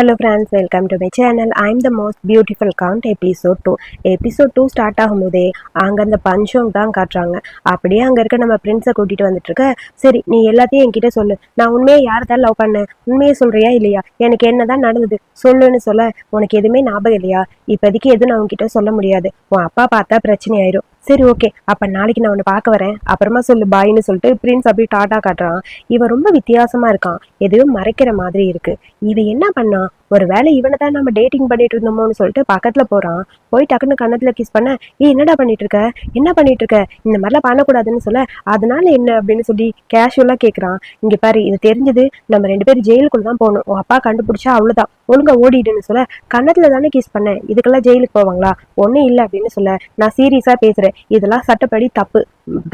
Hello friends welcome to my channel I am the most beautiful count episode two episode two start ஆகும்போதே அங்கே அந்த பஞ்சம் தான் காட்டுறாங்க. அப்படியே அங்கே இருக்க நம்ம ஃப்ரெண்ட்ஸை கூட்டிகிட்டு வந்துட்டு இருக்க சரி நீ எல்லாத்தையும் என்கிட்ட சொல்லு. நான் உண்மையை யார் தான் லவ் பண்ணேன்? உண்மையை சொல்கிறியா இல்லையா? எனக்கு என்ன தான் நடந்தது? சொல்லுன்னு சொல்ல உனக்கு எதுவுமே ஞாபகம் இல்லையா? இப்போதைக்கு எதுவும் நான் உன்கிட்ட சொல்ல முடியாது. உன் அப்பா பார்த்தா பிரச்சனை ஆயிரும். சரி ஓகே அப்போ நாளைக்கு நான் உன்னை பார்க்க வரேன். அப்புறமா சொல்லு பாய்னு சொல்லிட்டு பிரின்ஸ் அப்படியே டாட்டா காட்டுறான். இவன் ரொம்ப வித்தியாசமா இருக்கான். எதுவும் மறைக்கிற மாதிரி இருக்கு. இவன் என்ன பண்ணான்? ஒரு வேளை இவனை தான் நம்ம டேட்டிங் பண்ணிட்டு இருந்தோமோன்னு சொல்லிட்டு பக்கத்துல போறான். போய் டக்குன்னு கண்ணத்துல கிஸ் பண்ண ஏ என்னடா பண்ணிட்டு இருக்க என்ன பண்ணிட்டு இருக்க இந்த மாதிரிலாம் பண்ணக்கூடாதுன்னு சொல்ல அதனால என்ன? அப்படின்னு சொல்லி கேஷுவலா கேக்குறான். இங்க பாரு இது தெரிஞ்சது நம்ம ரெண்டு பேரும் ஜெயிலுக்குள்ள தான் போகணும். உன் அப்பா கண்டுபிடிச்சா அவ்வளவுதான். ஒழுங்கா ஓடிடுன்னு சொல்ல கன்னத்துல தானே கிஸ் பண்ணேன். இதுக்கெல்லாம் ஜெயிலுக்கு போவாங்களா? ஒன்றும் இல்லை அப்படின்னு சொல்ல நான் சீரியஸா பேசுறேன். இதெல்லாம் சட்டப்படி தப்பு.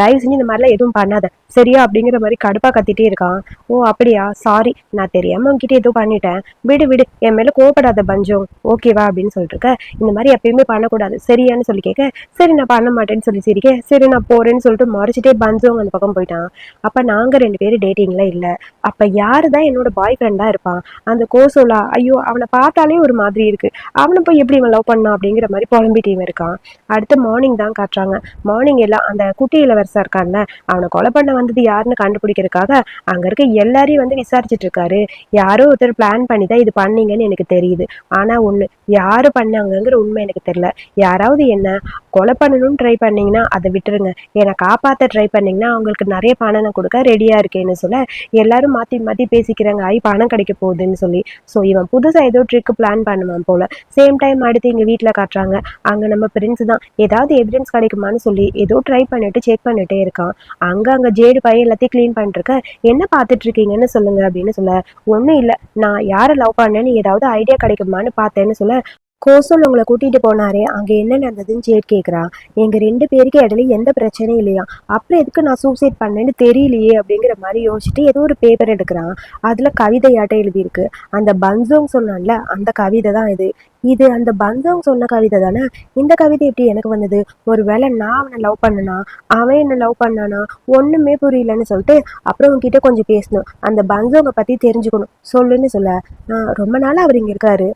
தயவு செஞ்சு இந்த மாதிரிலாம் எதுவும் பண்ணாத. சரியா? அப்படிங்கிற மாதிரி கடுப்பா கத்திட்டே இருக்கான். ஓ அப்படியா? சாரி நான் தெரியாம உன்கிட்ட ஏதோ பண்ணிட்டேன். விடு விடு. என் மேல கோவப்படாத பஞ்சம் ஓகேவா அப்படின்னு சொல்லிட்டு இருக்க இந்த மாதிரி எப்பயுமே பண்ணக்கூடாது. சரியான்னு சொல்லி கேட்க சரி நான் பண்ண மாட்டேன்னு சொல்லி சிரிக்க சரி நான் போறேன்னு சொல்லிட்டு மறைச்சிட்டே பஞ்சம் அந்த பக்கம் போயிட்டான். அப்ப நாங்க ரெண்டு பேரும் டேட்டிங்ல இல்ல. அப்ப யார் தான் என்னோட பாய் ஃப்ரெண்டா இருப்பான்? அந்த கோசோலா ஐயோ அவனை பார்த்தாலே ஒரு மாதிரி இருக்கு. அவனை போய் எப்படி இவன் லவ் பண்ணான் அப்படிங்கிற மாதிரி புலம்பிட்டே இருக்கான். அடுத்து மார்னிங் தான் காட்டுறாங்க. மார்னிங் எல்லாம் அந்த குட்டி இளவரசா இருக்கான்ல அவனை கொலை பண்ண வந்தது யாருன்னு கண்டுபிடிக்கிறதுக்காக அங்க இருக்க எல்லாரையும் வந்து விசாரிச்சுட்டு இருக்காரு யாரோ ஒருத்தர் பிளான் பண்ணி தான் இது பண்ணீங்கன்னு எனக்கு தெரியுது. ஆனா ஒண்ணு யாரு பண்ணாங்கிற உண்மை எனக்கு தெரியல. யாராவது என்ன கொலை பண்ணணும்னு ட்ரை பண்ணீங்கன்னா அதை விட்டுருங்க. என்னை காப்பாத்த ட்ரை பண்ணீங்கன்னா அவங்களுக்கு நிறைய பணம் நான் கொடுக்க ரெடியா இருக்கேன்னு சொல்ல எல்லாரும் மாத்தி மாத்தி பேசிக்கிறாங்க. ஆய் பணம் கிடைக்க போகுதுன்னு சொல்லி. ஸோ இவன் புதுசா ஏதோ ட்ரிக் பிளான் பண்ணுவான் போல. சேம் டைம் அடுத்து எங்க வீட்ல காட்டுறாங்க. அங்க நம்ம பிரின்ஸ் தான். ஏதாவது எவிடன்ஸ் கிடைக்குமான்னு சொல்லி ஏதோ ட்ரை பண்ணிட்டு செக் பண்ணிட்டே இருக்கான். அங்க அங்க ஜேடு பையன் எல்லாத்தையும் க்ளீன் பண்ணிட்டு இருக்க என்ன பார்த்துட்டு இருக்கீங்கன்னு சொல்லுங்க அப்படின்னு சொல்ல. ஒன்றும் இல்லை. நான் யாரை லவ் பண்ணேன்னு ஏதாவது ஐடியா கிடைக்குமான்னு பார்த்தேன்னு சொல்ல. கோசல் உங்களை கூட்டிட்டு போனாரே. அங்க என்ன நடந்ததுன்னு ஜேட் கேக்குறா. எங்க ரெண்டு பேருக்கு இடையில எந்த பிரச்சனையும் இல்லையா? அப்புறம் எதுக்கு நான் சூசைட் பண்ணேன்னு தெரியலையே அப்படிங்கிற மாதிரி யோசிச்சுட்டு ஏதோ ஒரு பேப்பர் எடுக்கிறான். அதுல கவிதையாட்டம் எழுதியிருக்கு. அந்த பன்சோங் சொன்னான்ல அந்த கவிதை தான் இது. இது அந்த பந்தம் சொன்ன கவிதை தானே? இந்த கவிதை எப்படி எனக்கு வந்தது? ஒருவேளை நான் அவனை லவ் பண்ணனா? அவன் என்ன லவ் பண்ணானா? ஒண்ணுமே புரியலன்னு சொல்லிட்டு அப்புறம் உங்ககிட்ட கொஞ்சம் பேசணும். அந்த பந்தவங்க பத்தி தெரிஞ்சுக்கணும். சொல்லுன்னு சொல்ல. ரொம்ப நாள் அவர் இங்க இருக்காரு.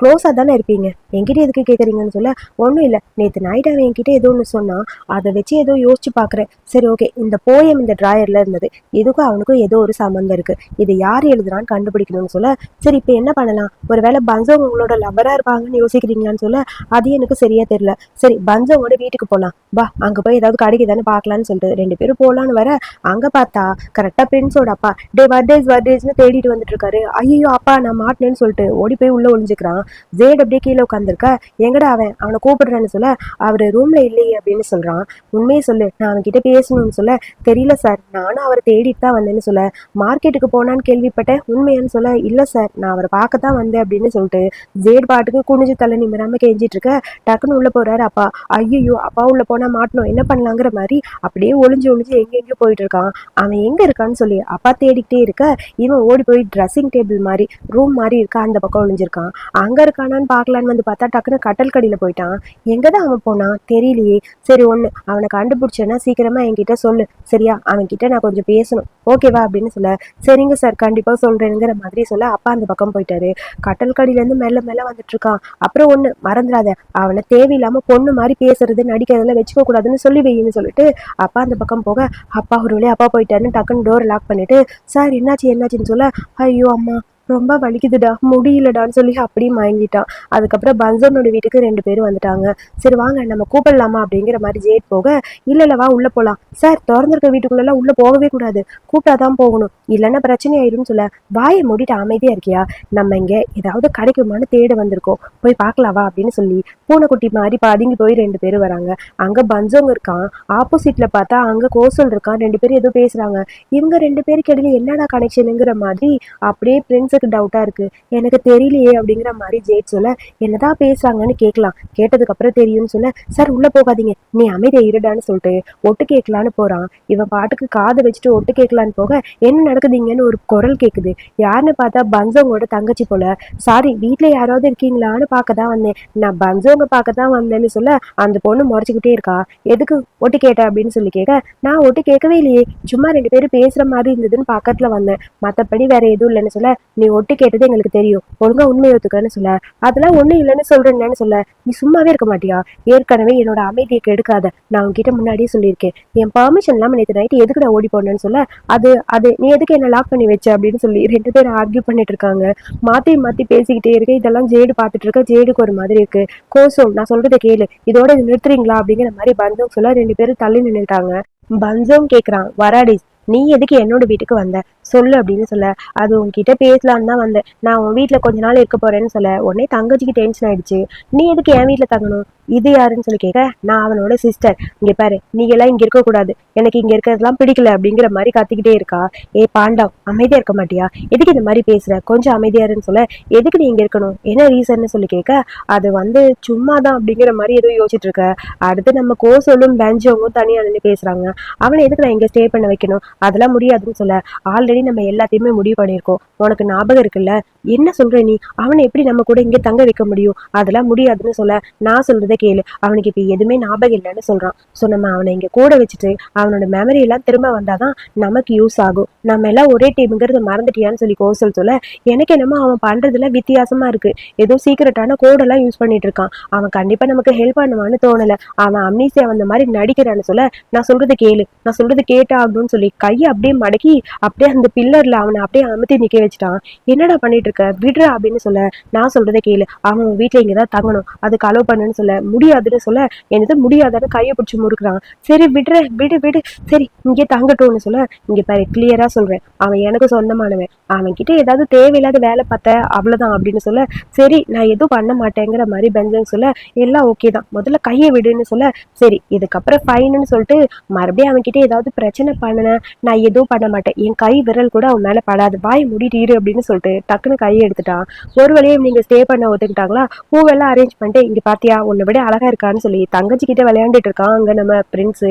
க்ளோஸா தானே இருப்பீங்க. என்கிட்ட எதுக்கு கேக்குறீங்கன்னு சொல்ல. ஒன்றும் இல்லை. நேற்று நைட் அவன் என்கிட்ட ஏதோ ஒன்று சொன்னான் அதை வச்சு ஏதோ யோசிச்சு பார்க்குறேன் சரி ஓகே இந்த போயம் இந்த டிராயர்ல இருந்தது. இதுக்கும் அவனுக்கும் ஏதோ ஒரு சம்மந்தம் இருக்கு. இது யார் எழுதுறான்னு கண்டுபிடிக்கணும்னு சொல்ல. சரி இப்போ என்ன பண்ணலாம்? ஒருவேளை பஞ்சம் உங்களோட இருப்பாங்க இருப்பாங்கன்னு யோசிக்கிறீங்களான்னு சொல்ல அது எனக்கு சரியா தெரியல. சரி பஞ்சவோட வீட்டுக்கு போலாம். பா அங்க போய் ஏதாவது கடைக்கு தானே பார்க்கலான்னு சொல்லிட்டு ரெண்டு பேரும் போலான்னு வர அங்க பார்த்தா கரெக்டா பிரின்ஸோட அப்பா டே வர்டேஸ் வர்டேஸ்னு தேடிட்டு வந்துட்டு இருக்காரு. ஐயோ அப்பா நான் மாட்டினேன்னு சொல்லிட்டு ஓடி போய் உள்ள ஒழிஞ்சுக்கிறான் ஜேட் அப்படியே கீழே உட்காந்துருக்க எங்கடா அவன்? அவனை கூப்பிடுறேன்னு சொல்ல அவர் ரூம்ல இல்லையே அப்படின்னு சொல்றான். உண்மையை சொல்லு நான் அவன்கிட்ட பேசணும்னு சொல்ல தெரியல சார் நானும் அவரை தேடிட்டு தான் வந்தேன்னு சொல்ல மார்க்கெட்டுக்கு போனான்னு கேள்விப்பட்டேன். உண்மையான்னு சொல்ல இல்ல சார் நான் அவரை பார்க்க தான் வந்தேன் அப்படின்னு சொல்லிட்டு ஜேட் பாட்டு பாட்டுக்கு குனிஞ்சு தலை நிமிராம கெஞ்சிட்டு இருக்க டக்குன்னு உள்ள போறாரு அப்பா. ஐயோ அப்பா உள்ள போனா மாட்டணும் என்ன பண்ணலாங்கிற மாதிரி அப்படியே ஒளிஞ்சு ஒளிஞ்சு எங்கெங்கயோ போயிட்டு இருக்கான் அவன் எங்க இருக்கான்னு சொல்லி அப்பா தேடிக்கிட்டே இருக்க இவன் ஓடி போய் ட்ரெஸ்ஸிங் டேபிள் மாதிரி ரூம் மாதிரி இருக்கா அந்த பக்கம் ஒளிஞ்சிருக்கான். அங்க இருக்கானான்னு பார்க்கலான்னு வந்து பார்த்தா டக்குன்னு கட்டல் கடியில போயிட்டான். எங்கதான் அவன் போனான்? தெரியலையே. சரி ஒண்ணு. அவனை கண்டுபிடிச்சேன்னா சீக்கிரமா என்கிட்ட சொல்லு. சரியா? அவன் கிட்ட நான் கொஞ்சம் பேசணும். ஓகேவா? அப்படின்னு சொல்ல. சரிங்க சார் கண்டிப்பா சொல்றேங்கிற மாதிரி சொல்ல அப்பா அந்த பக்கம் போயிட்டாரு. கட்டல் கடியில இருந்து மெல்ல மெல்ல வந்துட்டு இருக்கான். அப்புறம் ஒண்ணு மறந்துடாத. அவனை தேவையில்லாம பொண்ணு மாதிரி பேசுறது நடிக்கிறதெல்லாம் வச்சுக்க கூடாதுன்னு சொல்லி வைன்னு சொல்லிட்டு அப்பா அந்த பக்கம் போக அப்பா ஒரு வழியா அப்பா போயிட்டாருன்னு டக்குன்னு டோர் லாக் பண்ணிட்டு சார் என்னாச்சு என்னாச்சுன்னு சொல்ல ஐயோ அம்மா ரொம்ப வலிக்குதுடா முடியலடான்னு சொல்லி அப்படியே மயங்கிட்டான் அதுக்கப்புறம் பன்சனோட வீட்டுக்கு ரெண்டு பேரும் வந்துட்டாங்க. சரி வாங்க நம்ம கூப்பிடலாமா அப்படிங்கிற மாதிரி ஜேட் போக இல்ல இல்ல வா உள்ள போலாம். சார் திறந்திருக்க வீட்டுக்குள்ளெல்லாம் உள்ள போகவே கூடாது. கூப்பிட்டாதான் போகணும். இல்லைன்னா பிரச்சனை ஆயிடும்னு சொல்ல வாயை மூடிட்டு அமைதியா இருக்கியா? நம்ம இங்க ஏதாவது கிடைக்குமான்னு தேட வந்திருக்கோம். போய் பார்க்கலாவா அப்படின்னு சொல்லி பூனைக்குட்டி மாதிரி பதுங்கி போய் ரெண்டு பேரும் வராங்க. அங்க பஞ்சவங்க இருக்கான் ஆப்போசிட்ல பார்த்தா அங்க கோசல் இருக்கான் ரெண்டு பேரும் ஏதோ பேசுறாங்க. இவங்க ரெண்டு பேருக்கு இடையில என்னடா கனெக்ஷனுங்கிற மாதிரி அப்படியே எனக்கு டவுட்டா இருக்கு. எனக்கு தெரியலையே அப்படிங்கிற மாதிரி ஜெயிட் சொல்ல என்னதான் பேசுறாங்கன்னு கேட்கலாம். கேட்டதுக்கு அப்புறம் தெரியும்னு சொல்ல சார் உள்ள போகாதீங்க. நீ அமைதியை இருடான்னு சொல்லிட்டு ஒட்டு கேட்கலான்னு போறான். இவன் பாட்டுக்கு காதை வச்சுட்டு ஒட்டு கேட்கலான்னு போக என்ன நடக்குதுங்கன்னு ஒரு குரல் கேக்குது. யாருன்னு பார்த்தா பன்சவங்களோட தங்கச்சி போல. சாரி வீட்ல யாராவது இருக்கீங்களான்னு பார்க்க தான் வந்தேன். நான் பன்சவங்க பார்க்க தான் வந்தேன்னு சொல்ல அந்த பொண்ணு முறைச்சிக்கிட்டே இருக்கா. எதுக்கு ஒட்டு கேட்ட? அப்படின்னு சொல்லி கேட்க நான் ஒட்டு கேட்கவே இல்லையே. சும்மா ரெண்டு பேரும் பேசுற மாதிரி இருந்ததுன்னு பக்கத்தில் வந்தேன். மத்தபடி வேற எதுவும் இல்லைன்னு சொல்ல நீ ஒட்டு கேட்டது எங்களுக்கு தெரியும். ஒழுங்கா உண்மையை ஒத்துக்கன்னு சொல்ல. அதெல்லாம் ஒன்றும் இல்லைன்னு சொல்றேன்னு சொல்ல. நீ சும்மாவே இருக்க மாட்டியா? ஏற்கனவே என்னோட அமைதியை கெடுக்காத. நான் உன்கிட்ட முன்னாடியே சொல்லியிருக்கேன். என் பர்மிஷன் இல்லாம நேற்று நைட்டு எதுக்கு நான் ஓடி போனேன்னு சொல்ல? அது அது நீ எதுக்கு என்ன லாக் பண்ணி வச்ச அப்படின்னு சொல்லி ரெண்டு பேரும் ஆர்கியூ பண்ணிட்டு இருக்காங்க. மாத்தி மாத்தி பேசிக்கிட்டே இருக்கு. இதெல்லாம் ஜேடு பார்த்துட்டு இருக்க. ஜேடுக்கு ஒரு மாதிரி இருக்கு. கோசம் நான் சொல்றதை கேளு. இதோட இது நிறுத்துறீங்களா அப்படிங்கிற மாதிரி பந்தம் சொல்ல ரெண்டு பேரும் தள்ளி நின்றுட்டாங்க பஞ்சம் கேக்குறான். வராடி நீ எதுக்கு என்னோட வீட்டுக்கு வந்த? சொல்லு அப்படின்னு சொல்ல. அது உன்கிட்ட பேசலான்னு தான் வந்தேன். நான் உன் வீட்டில் கொஞ்ச நாள் இருக்க போறேன்னு சொல்ல. உடனே தங்கச்சிக்கு டென்ஷன் ஆயிடுச்சு. நீ எதுக்கு என் வீட்டில் தங்கணும்? இது யாருன்னு சொல்லி கேட்க நான் அவனோட சிஸ்டர் இங்க பாரு நீ எல்லாம் இங்க இருக்க கூடாது. எனக்கு இங்க இருக்கிறதெல்லாம் பிடிக்கல அப்படிங்கிற மாதிரி கத்திக்கிட்டே இருக்கா. ஏ பாண்டவ் அமைதியா இருக்க மாட்டியா? எதுக்கு இந்த மாதிரி பேசுற? கொஞ்சம் அமைதியாருன்னு சொல்ல. எதுக்கு நீ இங்க இருக்கணும்? என்ன ரீசன்னு சொல்லி கேட்க அது வந்து சும்மா தான் அப்படிங்கிற மாதிரி ஏதோ யோசிச்சுட்டு இருக்க. அடுத்து நம்ம கோசலும் பெஞ்சவங்க தனியா நின்று பேசுறாங்க. அவனை எதுக்கு நான் இங்க ஸ்டே பண்ண வைக்கணும்? அதெல்லாம் முடியாதுன்னு சொல்ல. ஆல்ரெடி நம்ம எல்லாத்தையுமே முடிவு பண்ணியிருக்கோம். உனக்கு ஞாபகம் இருக்குல்ல? என்ன சொல்ற நீ? அவனை எப்படி நம்ம கூட இங்க தங்க வைக்க முடியும்? அதெல்லாம் முடியாதுன்னு சொல்ல. நான் சொல்றதை கேளு. அவனுக்கு இப்ப எதுவுமே ஞாபகம் இல்லைன்னு சொல்றான். ஸோ நம்ம அவனை இங்க கூட வச்சுட்டு அவனோட மெமரி எல்லாம் திரும்ப வந்தாதான் நமக்கு யூஸ் ஆகும். நம்ம எல்லாம் ஒரே டீமுங்கிறத மறந்துட்டியான்னு சொல்லி கோசல் சொல்ல எனக்கு என்னமோ அவன் பண்றதுல வித்தியாசமா இருக்கு. ஏதோ சீக்கிரட்டான கோடெல்லாம் யூஸ் பண்ணிட்டு இருக்கான். அவன் கண்டிப்பா நமக்கு ஹெல்ப் பண்ணுவான்னு தோணல. அவன் அம்னீசியா வந்த மாதிரி நடிக்கிறான்னு சொல்ல நான் சொல்றது கேளு. நான் சொல்றது கேட்டா ஆகணும்னு சொல்லி கையை அப்படியே மடக்கி அப்படியே அந்த பில்லர்ல அவனை அப்படியே அமுத்தி நிக்க வச்சுட்டான். என்னடா பண்ணிட்டு இருக்க விடுற அப்படின்னு சொல்ல நான் சொல்றதை கேளு. அவன் உன் வீட்டுல இங்கதான் தங்கணும். அதுக்கு அலோவ் பண்ணுன்னு சொல்ல முடியாதுன்னு சொல்ல என்னது முடியாதுன்னு கையை பிடிச்சி முறுக்குறான். சரி விடுற விடு விடு. சரி இங்கே தங்கட்டும்னு சொல்ல இங்க பாரு கிளியரா சொல்றேன். அவன் எனக்கு சொந்தமானவன். அவன் கிட்ட ஏதாவது தேவையில்லாத வேலை பார்த்த அவ்வளவுதான் அப்படின்னு சொல்ல சரி நான் எதுவும் பண்ண மாட்டேங்கிற மாதிரி பெஞ்சன் சொல்ல எல்லாம் ஓகே தான். முதல்ல கையை விடுன்னு சொல்ல சரி இதுக்கப்புறம் ஃபைன்னு சொல்லிட்டு மறுபடியும் அவன் கிட்ட ஏதாவது பிரச்சனை பண்ணினேன் நான் எதுவும் பண்ண மாட்டேன். என் கை விரல் கூட அவன் மேலே படாது. வாய் மூடிட்டு அப்படின்னு சொல்லிட்டு டக்குன்னு கையை எடுத்துட்டான். ஒரு வழியும் நீங்கள் ஸ்டே பண்ண ஒத்துக்கிட்டாங்களா? பூவெல்லாம் அரேஞ்ச் பண்ணிட்டு இங்கே பார்த்தியா உன்னை விட அழகாக இருக்கான்னு சொல்லி தங்கச்சி கிட்ட விளையாண்டுட்டு இருக்கான் அங்கே நம்ம பிரின்ஸ்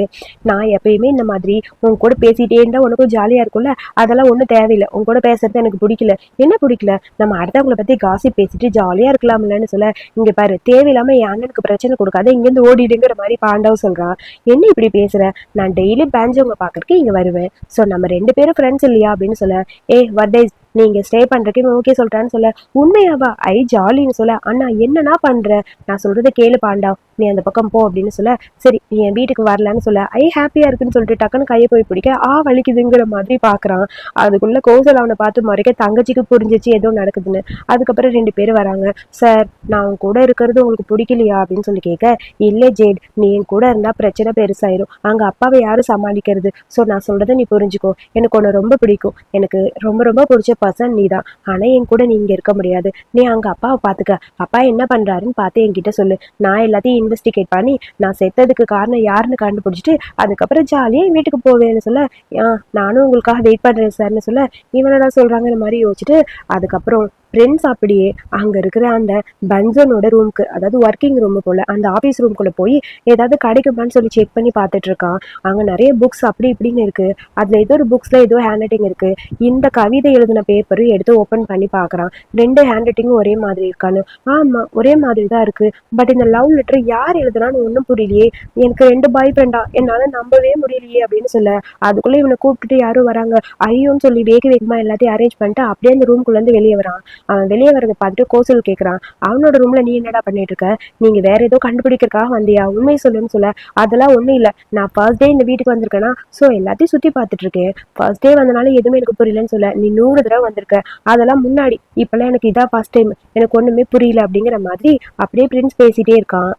நான் எப்பயுமே இந்த மாதிரி உன் கூட பேசிகிட்டே இருந்தால் உனக்கும் ஜாலியாக இருக்கும்ல? அதெல்லாம் ஒன்றும் தேவையில்லை. உன் கூட பேசுறது எனக்கு பிடிக்கல. என்ன பிடிக்கல? நம்ம அடுத்தவங்கள பற்றி காசி பேசிட்டு ஜாலியாக இருக்கலாம்லன்னு சொல்ல இங்கே பாரு தேவையில்லாமல் என் அண்ணனுக்கு பிரச்சனை கொடுக்காத இங்கேருந்து ஓடிடுங்கிற மாதிரி பாண்டவ சொல்கிறான் என்ன இப்படி பேசுகிற நான் டெய்லி பேஞ்சவங்க பார்க்குறதுக்கு இங்கே வருவேன். சோ நம்ம ரெண்டு பேரும் ஃப்ரெண்ட்ஸ் இல்லையா அப்படின்னு சொல்ல ஏ வர்டேஸ் நீங்க ஸ்டே பண்றதுக்கு ஓகே சொல்றான்னு சொல்ல உண்மையாவா? ஐ ஜாலின்னு சொல்ல அண்ணா என்னன்னா பண்ற? நான் சொல்றதை கேளு பாண்டா. நீ அந்த பக்கம் போ அப்படின்னு சொல்ல சரி நீ என் வீட்டுக்கு வரலன்னு சொல்ல ஐ ஹாப்பியா இருக்குன்னு சொல்லிட்டு டக்குன்னு கையை போய் பிடிக்க ஆ வலிக்குதுங்கிற மாதிரி பாக்குறான். அதுக்குள்ள கோசல் அவனை பார்த்து மறைக்க தங்கச்சிக்கு புரிஞ்சிச்சு ஏதோ நடக்குதுன்னு. அதுக்கப்புறம் ரெண்டு பேரும் வராங்க. சார் நான் உன் கூட இருக்கிறது உங்களுக்கு பிடிக்கலையா? அப்படின்னு சொல்லி கேட்க இல்லை ஜேட் நீ என் கூட இருந்தா பிரச்சனை பெருசாயிரும். அங்க அப்பாவை யாரும் சமாளிக்கிறது? ஸோ நான் சொல்றதை நீ புரிஞ்சுக்கோ. எனக்கு உன்னை ரொம்ப பிடிக்கும். எனக்கு ரொம்ப ரொம்ப பிடிச்ச பர்சன் நீ தான் ஆனா என் கூட நீ இங்க இருக்க முடியாது. நீ அங்க அப்பாவை பாத்துக்க. அப்பா என்ன பண்றாருன்னு பார்த்து என்கிட்ட சொல்லு. நான் எல்லாத்தையும் இன்வெஸ்டிகேட் பண்ணி நான் செத்ததுக்கு காரணம் யாருன்னு கண்டுபிடிச்சிட்டு அதுக்கப்புறம் ஜாலியாக என் வீட்டுக்கு போவேன்னு சொல்ல "ஆ, நானும் உங்களுக்காக வெயிட் பண்ணுறேன் சார்னு சொல்ல இவனடா சொல்றாங்கன்னு மாதிரி யோசிச்சுட்டு அதுக்கப்புறம் ஃப்ரெண்ட்ஸ் அப்படியே அங்க இருக்கிற அந்த பன்சனோட ரூம்க்கு அதாவது ஒர்க்கிங் ரூம் போல அந்த ஆபீஸ் ரூம்குள்ள போய் ஏதாவது கிடைக்குமான்னு சொல்லி செக் பண்ணி பார்த்துட்டு இருக்கான். அங்க நிறைய புக்ஸ் அப்படி இப்படின்னு இருக்கு. அதுல ஏதோ ஒரு புக்ஸ்ல ஏதோ ஹேண்ட் ரைட்டிங் இருக்கு. இந்த கவிதை எழுதின பேப்பரும் எடுத்து ஓபன் பண்ணி பாக்குறான் ரெண்டு ஹேண்ட் ரைட்டிங்கும் ஒரே மாதிரி இருக்கான்னு. ஆமா ஒரே மாதிரி தான் இருக்கு. பட் இந்த லவ் லெட்டர் யார் எழுதுனான்னு ஒன்றும் புரியலையே. எனக்கு ரெண்டு பாய் ஃப்ரெண்டா என்னால நம்பவே முடியலையே அப்படின்னு சொல்ல. அதுக்குள்ள இவனை கூப்பிட்டுட்டு யாரும் வராங்க. ஐயோன்னு சொல்லி வேக வேகமா எல்லாத்தையும் அரேஞ்ச் பண்ணிட்டு அப்படியே அந்த ரூம்குள்ள இருந்து வெளியே வரான். அவன் வெளியே வரதை பார்த்துட்டு கோசல் கேட்கறான் அவனோட ரூம்ல நீ என்னடா பண்ணிட்டு இருக்க நீங்க வேற ஏதோ கண்டுபிடிக்கிறக்காக வந்தியா? உண்மை சொல்லுன்னு சொல்ல. அதெல்லாம் ஒண்ணும் இல்ல. நான் ஃபர்ஸ்ட் டே இந்த வீட்டுக்கு வந்திருக்கேன்னா ஸோ எல்லாத்தையும் சுத்தி பார்த்துட்டு இருக்கேன் ஃபர்ஸ்ட் டே வந்தனால எதுவுமே எனக்கு புரியலன்னு சொல்ல. நீ நூறு தடவை வந்திருக்க. அதெல்லாம் முன்னாடி. இப்பெல்லாம் எனக்கு இதான் ஃபர்ஸ்ட் டைம் எனக்கு ஒண்ணுமே புரியல அப்படிங்கிற மாதிரி அப்படியே பிரின்ஸ் பேசிட்டே இருக்கான்.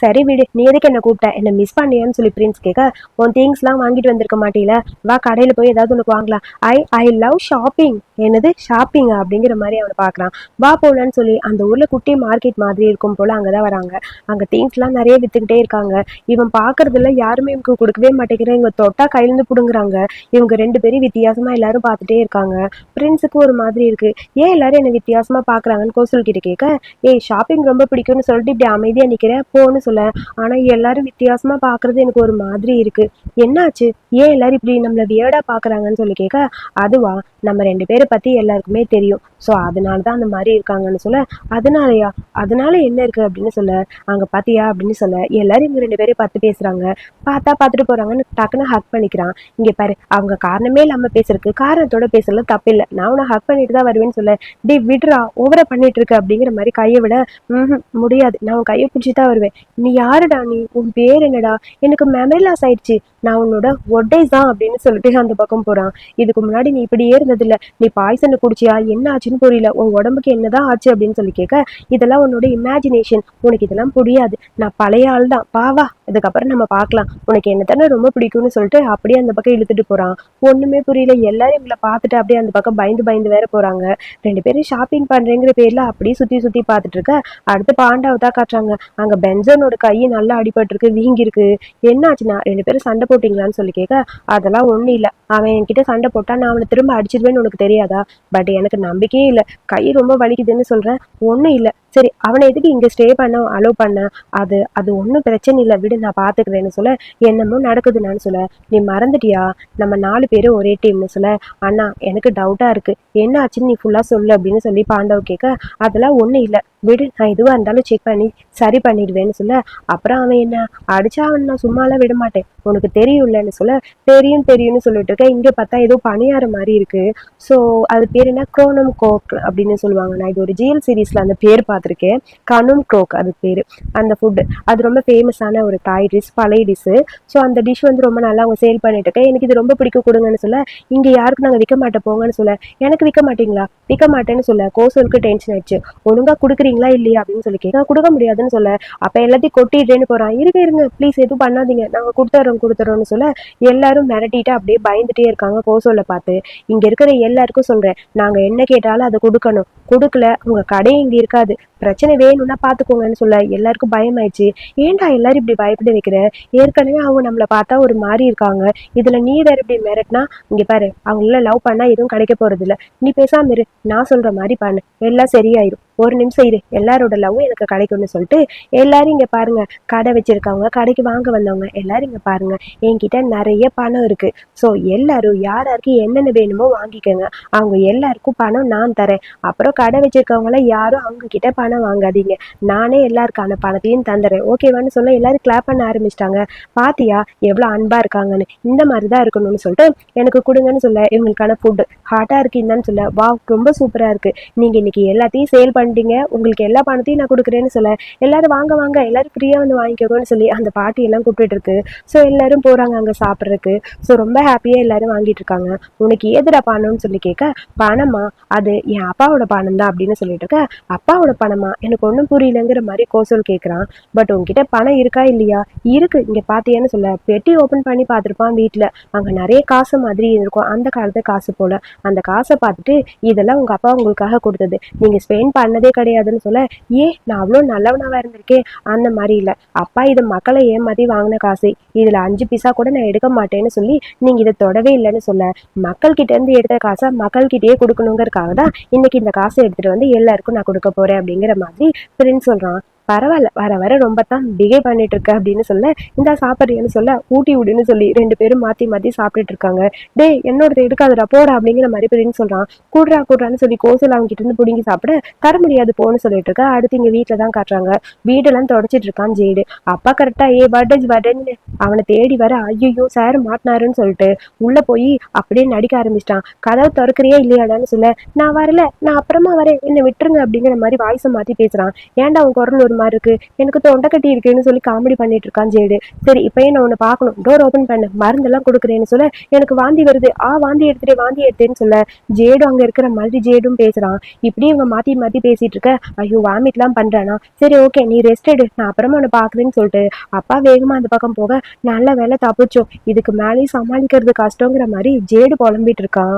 சரி விடு நீ எதுக்கு என்ன கூப்பிட்ட? என்ன மிஸ் பண்ணியான்னு சொல்லி பிரின்ஸ் கேட்க உன் திங்ஸ்லாம் வாங்கிட்டு வந்திருக்க மாட்டீல வா கடையில் போய் ஏதாவது உனக்கு வாங்கலாம். ஐ ஐ லவ் ஷாப்பிங் என்னது? ஷாப்பிங் அப்படிங்கிற மாதிரி அவனை பார்க்குறான். வா போகலான்னு சொல்லி அந்த ஊரில் குட்டி மார்க்கெட் மாதிரி இருக்கும் போல் அங்கே தான் வராங்க. அங்கே திங்ஸ்லாம் நிறைய விற்றுக்கிட்டே இருக்காங்க. இவன் பார்க்கறதுல யாருமே இவங்க கொடுக்கவே மாட்டேங்கிறான் இவங்க தொட்டா கையிலேருந்து பிடுங்குறாங்க. இவங்க ரெண்டு பேரும் வித்தியாசமாக எல்லாரும் பார்த்துட்டே இருக்காங்க. பிரின்ஸுக்கு ஒரு மாதிரி இருக்கு. ஏன் எல்லாரும் என்ன வித்தியாசமாக பார்க்குறாங்கன்னு கோசல் கிட்ட கேட்க ஏய் ஷாப்பிங் ரொம்ப பிடிக்கும்னு சொல்லிட்டு இப்படி அமைதியாக நிற்கிறேன் போன்னு சொல்ல. ஆனா எல்லாரும் வித்தியாசமா பாக்குறது எனக்கு ஒரு மாதிரி இருக்கு. என்னாச்சு? ஏன் எல்லாரும் இப்படி நம்மள வியர்டா பாக்குறாங்கன்னு சொல்லி கேட்க அதுவா? நம்ம ரெண்டு பேரை பத்தி எல்லாருக்குமே தெரியும். ஸோ அதனால தான் அந்த மாதிரி இருக்காங்கன்னு சொல்ல. அதனாலயா? அதனால என்ன இருக்கு அப்படின்னு சொல்ல. அங்க பாத்தியா அப்படின்னு சொல்ல. எல்லாரும் இவங்க ரெண்டு பேரும் பார்த்து பேசுறாங்க. பார்த்தா பார்த்துட்டு போறாங்கன்னு டக்குன்னு ஹக் பண்ணிக்கிறான். இங்க பாரு அவங்க காரணமே இல்லாம பேசுறதுக்கு காரணத்தோட பேசுறதுல தப்பில்லை நான் உன்னை ஹக் பண்ணிட்டு தான் வருவேன்னு சொல்ல. டே விடுறா ஓவரா பண்ணிட்டு இருக்க அப்படிங்கிற மாதிரி கையை விட ம்ஹும் முடியாது. நான் உன் கையை பிடிச்சி தான் வருவேன். நீ யாருடா நீ? உன் பேர் என்னடா? எனக்கு மெமரி லாஸ் ஆயிடுச்சு. நான் உன்னோட ஒட்டேஸ் தான் அப்படின்னு சொல்லிட்டு அந்த பக்கம் போறான். இதுக்கு முன்னாடி நீ இப்படியே இருந்ததில்ல. நீ பாய்சனை குடிச்சியா? என்ன ஆச்சுன்னு புரியல. உன் உடம்புக்கு என்னதான் ஆச்சு அப்படின்னு சொல்லி கேட்க இதெல்லாம் உன்னோட இமேஜினேஷன் உனக்கு இதெல்லாம் புரியாது. நான் பழைய ஆள் தான். பாவா இதுக்கப்புறம் நம்ம பார்க்கலாம். உனக்கு என்ன தானே ரொம்ப பிடிக்கும்னு சொல்லிட்டு அப்படியே அந்த பக்கம் இழுத்துட்டு போறான். ஒண்ணுமே புரியல. எல்லாரும் இவங்களை பார்த்துட்டு அப்படியே அந்த பக்கம் பயந்து பயந்து வேற போறாங்க. ரெண்டு பேரும் ஷாப்பிங் பண்றேங்கிற பேர்ல அப்படியே சுத்தி சுத்தி பார்த்துட்டு இருக்க. அடுத்து பாண்டாவை தான் காட்டுறாங்க. அங்க பென்சனோட கை நல்லா அடிபட்டிருக்கு வீங்கிருக்கு என்னாச்சுன்னா ரெண்டு பேரும் சண்டை போட்டீங்களான்னு சொல்லி கேட்க அதெல்லாம் ஒண்ணும் இல்ல. அவன் என்கிட்ட சண்டை போட்டா நான் அவனை திரும்ப அடிச்சிடுவேன்னு உனக்கு தெரியாதா? பட் எனக்கு நம்பிக்கையே இல்ல. கை ரொம்ப வலிக்குதுன்னு சொல்றேன். ஒண்ணும் இல்ல. சரி அவனை எதுக்கு இங்க ஸ்டே பண்ண அலோவ் பண்ண? அது அது ஒன்றும் பிரச்சனை இல்லை. விடு நான் பாத்துக்கிறேன்னு சொல்ல. என்னமோ நடக்குது நான் சொல்ல. நீ மறந்துட்டியா? நம்ம நாலு பேரும் ஒரே டீம்னு சொல்ல. அண்ணா எனக்கு டவுட்டா இருக்கு. என்ன ஆச்சுன்னு நீ ஃபுல்லா சொல்லு அப்படின்னு சொல்லி பாண்டவ் கேட்க அதெல்லாம் ஒண்ணும் இல்லை. விடு நான் எதுவாக இருந்தாலும் செக் பண்ணி சரி பண்ணிடுவேன்னு சொல்ல. அப்புறம் அவன் என்ன? அடிச்சா அவன் நான் சும்மாலாம் விட மாட்டேன். உனக்கு தெரியும்லன்னு சொல்ல. தெரியும் தெரியும்னு சொல்லிட்டு இருக்க. இங்க பார்த்தா ஏதோ பணியார மாதிரி இருக்கு. ஸோ அது பேர் என்ன? குரோனம் கோக் அப்படின்னு சொல்லுவாங்க. நான் இது ஒரு ஜிஎல் சீரீஸ்ல அந்த பேர் பார்த்துருக்கேன். கனும் கோக் அது பேர். அந்த ஃபுட்டு அது ரொம்ப ஃபேமஸான ஒரு தாய் டிஷ் பழைய டிஷ்ஷு ஸோ அந்த டிஷ் வந்து ரொம்ப நல்லா அவங்க சேல் பண்ணிட்டு இருக்கேன் எனக்கு இது ரொம்ப பிடிக்கும். கொடுங்கன்னு சொல்ல. இங்க யாருக்கும் நாங்கள் விற்க மாட்டோம். போங்கன்னு சொல்ல. எனக்கு விற்க மாட்டீங்களா? விற்க மாட்டேன்னு சொல்ல. கோசலுக்கு டென்ஷன் ஆயிடுச்சு. ஒழுங்கா கொடுக்குறீங்களா? இல்லையா? அப்படின்னு சொல்லி கேட்க கொடுக்க முடியாதுன்னு சொல்ல. அப்ப எல்லாத்தையும் கொட்டிடுறேன்னு போறான். இருங்க இருங்க. ப்ளீஸ் எதுவும் பண்ணாதீங்க. நாங்க கொடுத்துறோம் கொடுத்துறோம்னு சொல்ல. எல்லாரும் மிரட்டிட்டு அப்படியே பயந்துட்டே இருக்காங்க கோசோல பார்த்து. இங்க இருக்கிற எல்லாருக்கும் சொல்றேன் நாங்க என்ன கேட்டாலும் அதை கொடுக்கணும். கொடுக்கல உங்க கடை இங்க இருக்காது. பிரச்சனை வேணும்னா பாத்துக்கோங்கன்னு சொல்ல எல்லாருக்கும் பயமாயிடுச்சு. ஏன்டா எல்லாரும் இப்படி பயப்பட வைக்கிற ஏற்கனவே அவங்க நம்மளை பார்த்தா ஒரு மாதிரி இருக்காங்க. இதுல நீ வேற இப்படி மிரட்டினா இங்க பாரு அவங்கள லவ் பண்ணா எதுவும் கிடைக்க போறது இல்ல நீ பேசாம இரு நான் சொல்ற மாதிரி பண்ணு. எல்லாம் சரியாயிரும். ஒரு நிமிஷம் இரு. எல்லாரோட லவ்வும் எனக்கு கிடைக்கும்னு சொல்லிட்டு எல்லாரும் இங்க பாருங்க. கடை வச்சிருக்கவங்க கடைக்கு வாங்க வந்தவங்க எல்லாரும் இங்க பாருங்க. என்கிட்ட நிறைய பணம் இருக்கு. ஸோ எல்லாரும் யார் யாருக்கு என்னென்ன வேணுமோ வாங்கிக்கோங்க. அவங்க எல்லாருக்கும் பணம் நான் தரேன். அப்புறம் கடை வச்சிருக்கவங்கள யாரும் அவங்க கிட்ட பணம் வாங்காதீங்க. நானே எல்லாருக்கான பணத்தையும் தந்துறேன் ஓகேவான்னு சொல்ல எல்லாரும் கிளாப் பண்ண ஆரம்பிச்சிட்டாங்க. பாத்தியா எவ்வளோ அன்பா இருக்காங்கன்னு. இந்த மாதிரி தான் இருக்கணும்னு சொல்லிட்டு எனக்கு கொடுங்கன்னு சொல்ல இவங்களுக்கான ஃபுட் ஹாட்டாக இருக்கு என்னன்னு சொல்ல. வா ரொம்ப சூப்பரா இருக்கு. நீங்க இன்னைக்கு எல்லாத்தையும் சேல் பண்ணிட்டீங்க உங்களுக்கு எல்லா பணத்தையும் நான் கொடுக்குறேன்னு சொல்ல எல்லாரும் வாங்க வாங்க எல்லாரும் ஃப்ரீயாக வந்து வாங்கிக்கோங்கன்னு சொல்லி அந்த பாட்டி எல்லாம் கூப்பிட்டுட்டு இருக்கு ஸோ எல்லாரும் போறாங்க அங்க சாப்பிட்றதுக்கு. ஸோ ரொம்ப ஹாப்பியா எல்லாரும் வாங்கிட்டு இருக்காங்க. உனக்கு ஏதுடா பணம்னு சொல்லி கேட்க பணமா? அது என் அப்பாவோட பணம் தான் அப்படின்னு சொல்லிட்டு இருக்க அப்பாவோட பணமா? எனக்கு ஒன்றும் புரியலங்கிற மாதிரி கோசல் கேட்குறான் பட் உன்கிட்ட பணம் இருக்கா இல்லையா? இருக்கு. இங்க பாத்தியான்னு சொல்ல பெட்டி ஓப்பன் பண்ணி பார்த்துருப்பான் வீட்டில் அங்க நிறைய காசு மாதிரி இருக்கும். அந்த காலத்து காசு போல. அந்த காசை பார்த்துட்டு இதெல்லாம் உங்க அப்பா உங்களுக்காக கொடுத்தது. நீங்க ஸ்பெண்ட் பண்ணதே கிடையாதுன்னு சொல்ல ஏ நான் அவ்வளோ நல்லவனாவா இருந்திருக்கேன் அந்த மாதிரி இல்லை. அப்பா இது மக்களை ஏமாதி வாங்கின காசு. இதுல அஞ்சு பைசா கூட நான் எடுக்க மாட்டேன்னு சொல்லி நீங்க இதை தொடவே இல்லைன்னு சொல்ல. மக்கள் கிட்ட இருந்து எடுத்த காசை மக்கள்கிட்டயே கொடுக்கணுங்கிறக்காக தான் இன்னைக்கு இந்த காசை எடுத்துட்டு வந்து எல்லாருக்கும் நான் கொடுக்க போறேன். அப்படிங்கிற மாதிரி பிரின்ஸ் சொல்றான். பரவாயில்ல வர வர ரொம்ப தான் பிஹேவ் பண்ணிட்டு இருக்க அப்படின்னு சொல்ல இந்த சாப்பிட்றியன்னு சொல்ல ஊட்டி விடுன்னு சொல்லி ரெண்டு பேரும் மாத்தி மாத்தி சாப்பிட்டுட்டு இருக்காங்க. டேய் என்னோடது எடுக்காதடா போடா அப்படிங்கிற மாதிரி பிரின்னு சொல்றான். கூடுறா கூடுறான்னு சொல்லி கோசல் அவங்க கிட்ட இருந்து புடுங்கி சாப்பிட தர முடியாது போன்னு சொல்லிட்டு இருக்கா. அடுத்து இங்க வீட்டுல தான் காட்டுறாங்க. வீடெல்லாம் தொடச்சிட்டு இருக்கான் ஜெய்டு அப்பா கரெக்டா ஏ பர்டேஜ் பர்டேன்னு அவனை தேடி வர ஐயோ சார் மாட்டினாருன்னு சொல்லிட்டு உள்ள போய் அப்படியே நடிக்க ஆரம்பிச்சிட்டான். கதவு திறக்கிறியா இல்லையாடான்னு சொல்ல நான் வரல நான் அப்புறமா வரேன். என்ன விட்டுருங்க அப்படிங்கிற மாதிரி வாய்ஸை மாத்தி பேசுறான். ஏன்டா அவன் குரல் ஒரு மாதிரி இருக்கு. எனக்கு தொண்டை கட்டி இருக்குன்னு சொல்லி காமெடி பண்ணிட்டு இருக்கான் ஜேடு. சரி இப்பயே நான் உன்னை பார்க்கணும். டோர் ஓபன் பண்ணு. மருந்தெல்லாம் கொடுக்குறேன்னு சொல்ல எனக்கு வாந்தி வருது. ஆ வாந்தி எடுத்துட்டே வாந்தி எடுத்தேன்னு சொல்ல ஜேடு அங்க இருக்கிற மாதிரி ஜேடும் பேசுறான். இப்படி இவங்க மாத்தி மாத்தி பேசிட்டு இருக்க. ஐயோ வாமிட்லாம் பண்றானா? சரி ஓகே நீ ரெஸ்ட் எடு. நான் அப்புறமா உன்னை பாக்குறேன்னு சொல்லிட்டு அப்பா வேகமா அந்த பக்கம் போக நல்ல வேலை தப்பிச்சோம். இதுக்கு மேலேயும் சமாளிக்கிறது கஷ்டங்கிற மாதிரி ஜேடு புலம்பிட்டு இருக்கான்.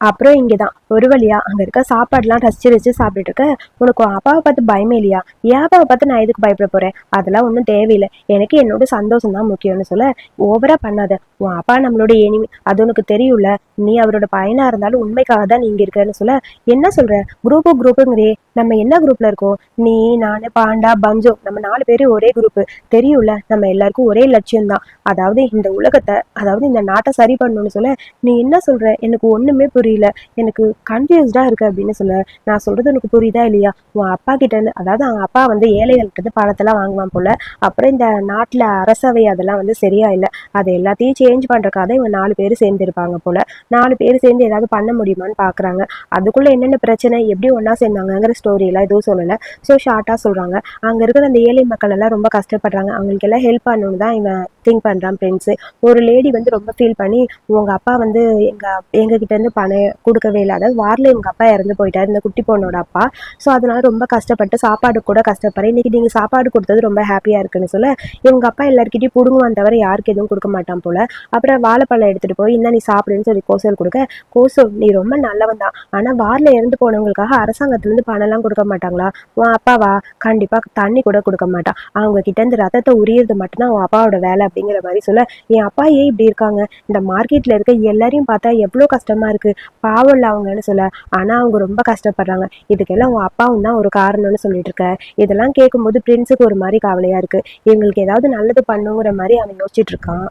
அப்புறம் இங்கே தான் ஒரு வழியா அங்கே இருக்க சாப்பாடுலாம் ரசிச்சு ரசிச்சு சாப்பிட்டுட்டு இருக்க உனக்கு உன் அப்பாவை பார்த்து பயமே இல்லையா? என் அப்பாவை பார்த்து நான் எதுக்கு பயப்பட போறேன்? அதெல்லாம் ஒன்றும் தேவையில்லை. எனக்கு என்னோட சந்தோஷம் தான் முக்கியம்னு சொல்ல ஓவரா பண்ணாத. உன் அப்பா நம்மளோட எனிமி அது உனக்கு தெரியும்ல. நீ அவரோட பையனா இருந்தாலும் உண்மைக்காக தான் நீங்கள் இருக்கன்னு சொல்ல என்ன சொல்ற? குரூப்பு குரூப்புங்கிறே நம்ம என்ன குரூப்ல இருக்கோம்? நீ நான் பாண்டா பஞ்சு நம்ம நாலு பேரும் ஒரே குரூப்பு தெரியும்ல நம்ம எல்லாருக்கும் ஒரே லட்சியம் தான். அதாவது இந்த உலகத்தை அதாவது இந்த நாட்டை சரி பண்ணணும்னு சொல்ல நீ என்ன சொல்ற? எனக்கு ஒண்ணுமே புரியல. எனக்கு கன்ஃபியூஸ்டா இருக்கு அப்படின்னு சொல்ல நான் சொல்றது உனக்கு புரியுதா இல்லையா? உன் அப்பா கிட்ட இருந்து அதாவது அவங்க அப்பா வந்து ஏழைகள்கிட்ட இருந்து பணத்தெல்லாம் வாங்குவான் போல. அப்புறம் இந்த நாட்டுல அரசவை அதெல்லாம் வந்து சரியா இல்லை. அது எல்லாத்தையும் சேஞ்ச் பண்ணுறக்காக தான் இவங்க நாலு பேர் சேர்ந்துருப்பாங்க போல். நாலு பேர் சேர்ந்து ஏதாவது பண்ண முடியுமான்னு பார்க்குறாங்க அதுக்குள்ளே என்னென்ன பிரச்சனை எப்படி ஒன்றா சேர்ந்தாங்கங்கிற ஸ்டோரியெல்லாம் எதுவும் சொல்லலை. ஸோ ஷார்ட்டாக சொல்கிறாங்க அங்கே இருக்கிற அந்த ஏழை மக்கள் எல்லாம் ரொம்ப கஷ்டப்படுறாங்க. அவங்களுக்கு எல்லாம் ஹெல்ப் பண்ணணும்னு தான் இவன் திங்க் பண்ணுறான் ஃப்ரெண்ட்ஸு ஒரு லேடி வந்து ரொம்ப ஃபீல் பண்ணி உங்கள் அப்பா வந்து எங்கள் எங்க பணம் கொடுக்கவே இல்லை. அதாவது வாரில் எங்கள் அப்பா இறந்து போயிட்டாரு இந்த குட்டி பொண்ணோட அப்பா. ஸோ அதனால ரொம்ப கஷ்டப்பட்டு சாப்பாடு கூட கஷ்டப்படுறேன். இன்னைக்கு நீங்கள் சாப்பாடு கொடுத்தது ரொம்ப ஹாப்பியாக இருக்குன்னு சொல்ல எங்கள் அப்பா எல்லாருக்கிட்டையும் புடுங்குவான் தவிர யாருக்கு எதுவும் கொடுக்க மாட்டான் போல. அப்புறம் வாழைப்பழம் எடுத்துட்டு போய் இன்னும் நீ சாப்பிடுன்னு சொல்லி கோசல் கொடுக்க. கோசு நீ ரொம்ப நல்லவன் தான் ஆனா வாரில் இறந்து போனவங்களுக்காக அரசாங்கத்துல இருந்து பணம் எல்லாம் கொடுக்க மாட்டாங்களா உன் அப்பாவா கண்டிப்பா தண்ணி கூட கொடுக்க மாட்டான் அவங்க கிட்ட இருந்து ரத்தத்தை உரியது மட்டும்தான் உன் அப்பாவோட வேலை. அப்படிங்கிற மாதிரி சொல்ல என் அப்பா ஏன் இப்படி இருக்காங்க? இந்த மார்க்கெட்ல இருக்க எல்லாரையும் பார்த்தா எவ்வளோ கஷ்டமா இருக்கு. பாவம் இல்லை அவங்கன்னு சொல்ல. ஆனா அவங்க ரொம்ப கஷ்டப்படுறாங்க. இதுக்கெல்லாம் உன் அப்பாவும் தான் ஒரு காரணம்னு சொல்லிட்டு இருக்க இதெல்லாம் கேட்கும்போது பிரின்ஸுக்கு ஒரு மாதிரி கவலையா இருக்கு. இவங்களுக்கு ஏதாவது நல்லது பண்ணுங்கிற மாதிரி அவன் யோசிச்சுட்டு இருக்கான்.